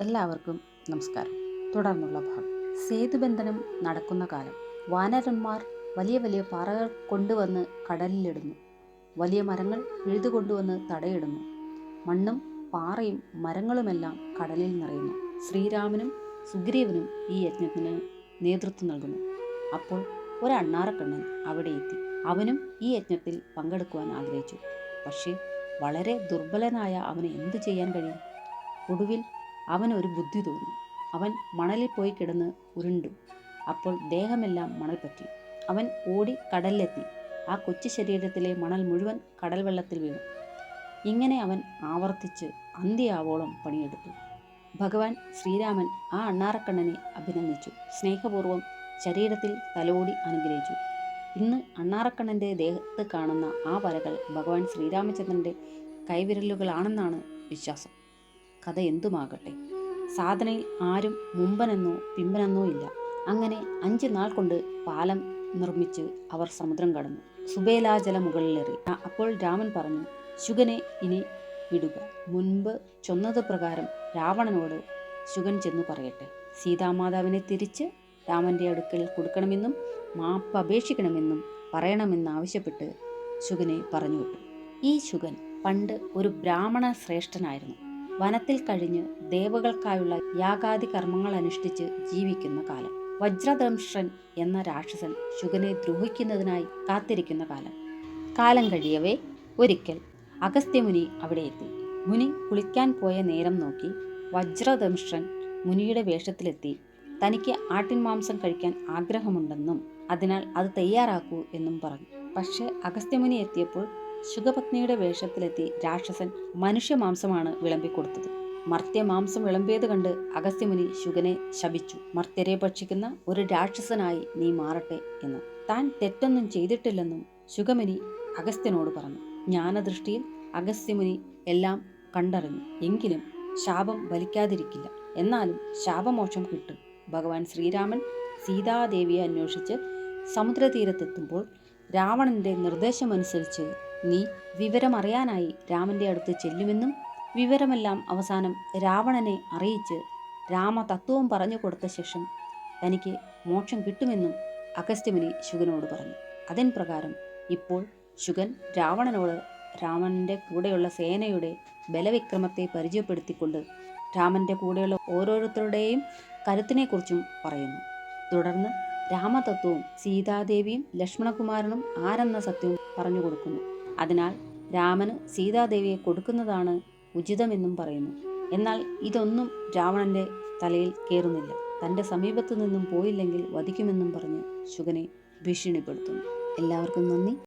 എല്ലാവർക്കും നമസ്കാരം. തുടർന്നുള്ള ഭാഗം. സേതുബന്ധനം നടക്കുന്ന കാലം. വാനരന്മാർ വലിയ വലിയ പാറകൾ കൊണ്ടുവന്ന് കടലിലിടുന്നു. വലിയ മരങ്ങൾ പിഴുതുകൊണ്ടുവന്ന് തടയിടുന്നു. മണ്ണും പാറയും മരങ്ങളുമെല്ലാം കടലിൽ നിറയുന്നു. ശ്രീരാമനും സുഗ്രീവനും ഈ യജ്ഞത്തിന് നേതൃത്വം നൽകുന്നു. അപ്പോൾ ഒരു അണ്ണാറക്കണ്ണൻ അവിടെ എത്തി. അവനും ഈ യജ്ഞത്തിൽ പങ്കെടുക്കുവാൻ ആഗ്രഹിച്ചു. പക്ഷേ വളരെ ദുർബലനായ അവന് എന്തു ചെയ്യാൻ കഴിയും? ഒടുവിൽ അവന് ഒരു ബുദ്ധി തോന്നി. അവൻ മണലിൽ പോയി കിടന്ന് ഉരുണ്ടു. അപ്പോൾ ദേഹമെല്ലാം മണൽ പറ്റി. അവൻ ഓടി കടലിലെത്തി. ആ കൊച്ചു ശരീരത്തിലെ മണൽ മുഴുവൻ കടൽ വെള്ളത്തിൽ വീണു. ഇങ്ങനെ അവൻ ആവർത്തിച്ച് അന്ത്യയാവോളം പണിയെടുത്തു. ഭഗവാൻ ശ്രീരാമൻ ആ അണ്ണാറക്കണ്ണനെ അഭിനന്ദിച്ചു. സ്നേഹപൂർവം ശരീരത്തിൽ തലോടി അനുഗ്രഹിച്ചു. ഇന്ന് അണ്ണാറക്കണ്ണന്റെ ദേഹത്ത് കാണുന്ന ആ വരകൾ ഭഗവാൻ ശ്രീരാമചന്ദ്രന്റെ കൈവിരലുകളാണെന്നാണ് വിശ്വാസം. കഥ എന്തുമാകട്ടെ? സാധനയിൽ ആരും മുമ്പനെന്നോ പിമ്പനെന്നോ ഇല്ല. അങ്ങനെ അഞ്ച് നാൾ കൊണ്ട് പാലം നിർമ്മിച്ച് അവർ സമുദ്രം കടന്നു. സുബേലാജല മുകളിലേറി. അപ്പോൾ രാമൻ പറഞ്ഞു ശുഗനെ ഇനി വിടുക. മുൻപ് ചൊന്നത് പ്രകാരം രാവണനോട് ശുഗൻ ചെന്നു പറയട്ടെ. സീതാമാതാവിനെ തിരിച്ച് രാമന്റെ അടുക്കൽ കൊടുക്കണമെന്നും മാപ്പ് അപേക്ഷിക്കണമെന്നും പറയണമെന്നാവശ്യപ്പെട്ട് ശുഗനെ പറഞ്ഞു വിട്ടു. ഈ ശുഗൻ പണ്ട് ഒരു ബ്രാഹ്മണ ശ്രേഷ്ഠനായിരുന്നു. വനത്തിൽ കഴിഞ്ഞ് ദേവകൾക്കായുള്ള യാഗാദി കർമ്മങ്ങൾ അനുഷ്ഠിച്ച് ജീവിക്കുന്ന കാലം. വജ്രദംഷൻ എന്ന രാക്ഷസൻ ശുഗനെ ദ്രോഹിക്കുന്നതിനായി കാത്തിരിക്കുന്ന കാലം. കാലം കഴിയവേ ഒരിക്കൽ അഗസ്ത്യമുനി അവിടെ എത്തി. മുനി കുളിക്കാൻ പോയ നേരം നോക്കി വജ്രദംഷൻ മുനിയുടെ വേഷത്തിലെത്തി. തനിക്ക് ആട്ടിൻ മാംസം കഴിക്കാൻ ആഗ്രഹമുണ്ടെന്നും അതിനാൽ അത് തയ്യാറാക്കൂ എന്നും പറഞ്ഞു. പക്ഷേ അഗസ്ത്യമുനി എത്തിയപ്പോൾ ശുഗപത്നിയുടെ വേഷത്തിലെത്തി രാക്ഷസൻ മനുഷ്യമാംസമാണ് വിളമ്പിക്കൊടുത്തത്. മർത്യമാംസം വിളമ്പിയത് കണ്ട് അഗസ്ത്യമുനി ശുഗനെ ശപിച്ചു. മർത്യരെ ഭക്ഷിക്കുന്ന ഒരു രാക്ഷസനായി നീ മാറട്ടെ എന്ന്. താൻ തെറ്റൊന്നും ചെയ്തിട്ടില്ലെന്നും ശുഗമുനി അഗസ്ത്യനോട് പറഞ്ഞു. ജ്ഞാനദൃഷ്ടിയിൽ അഗസ്ത്യമുനി എല്ലാം കണ്ടറിഞ്ഞു. എങ്കിലും ശാപം വലിക്കാതിരിക്കില്ല എന്നാലും ശാപമോക്ഷം കിട്ടും. ഭഗവാൻ ശ്രീരാമൻ സീതാദേവിയെ അന്വേഷിച്ച് സമുദ്രതീരത്തെത്തുമ്പോൾ രാവണന്റെ നിർദ്ദേശമനുസരിച്ച് നീ വിവരമറിയാനായി രാമന്റെ അടുത്ത് ചെല്ലുമെന്നും വിവരമെല്ലാം അവസാനം രാവണനെ അറിയിച്ച് രാമതത്വവും പറഞ്ഞു കൊടുത്ത ശേഷം തനിക്ക് മോക്ഷം കിട്ടുമെന്നും അഗസ്ത്യമുനി ശുഗനോട് പറഞ്ഞു. അതിൻ പ്രകാരം ഇപ്പോൾ ശുഗൻ രാവണനോട് രാമന്റെ കൂടെയുള്ള സേനയുടെ ബലവിക്രമത്തെ പരിചയപ്പെടുത്തിക്കൊണ്ട് രാമന്റെ കൂടെയുള്ള ഓരോരുത്തരുടെയും കരുത്തിനെക്കുറിച്ചും പറയുന്നു. തുടർന്ന് രാമതത്വവും സീതാദേവിയും ലക്ഷ്മണകുമാരനും ആരെന്ന സത്യവും പറഞ്ഞു കൊടുക്കുന്നു. അതിനാൽ രാമന് സീതാദേവിയെ കൊടുക്കുന്നതാണ് ഉചിതമെന്നും പറയുന്നു. എന്നാൽ ഇതൊന്നും രാവണന്റെ തലയിൽ കയറുന്നില്ല തന്റെ സമീപത്തു നിന്നും പോയില്ലെങ്കിൽ വധിക്കുമെന്നും പറഞ്ഞ് ശുഗനെ ഭീഷണിപ്പെടുത്തുന്നു. എല്ലാവർക്കും നന്ദി.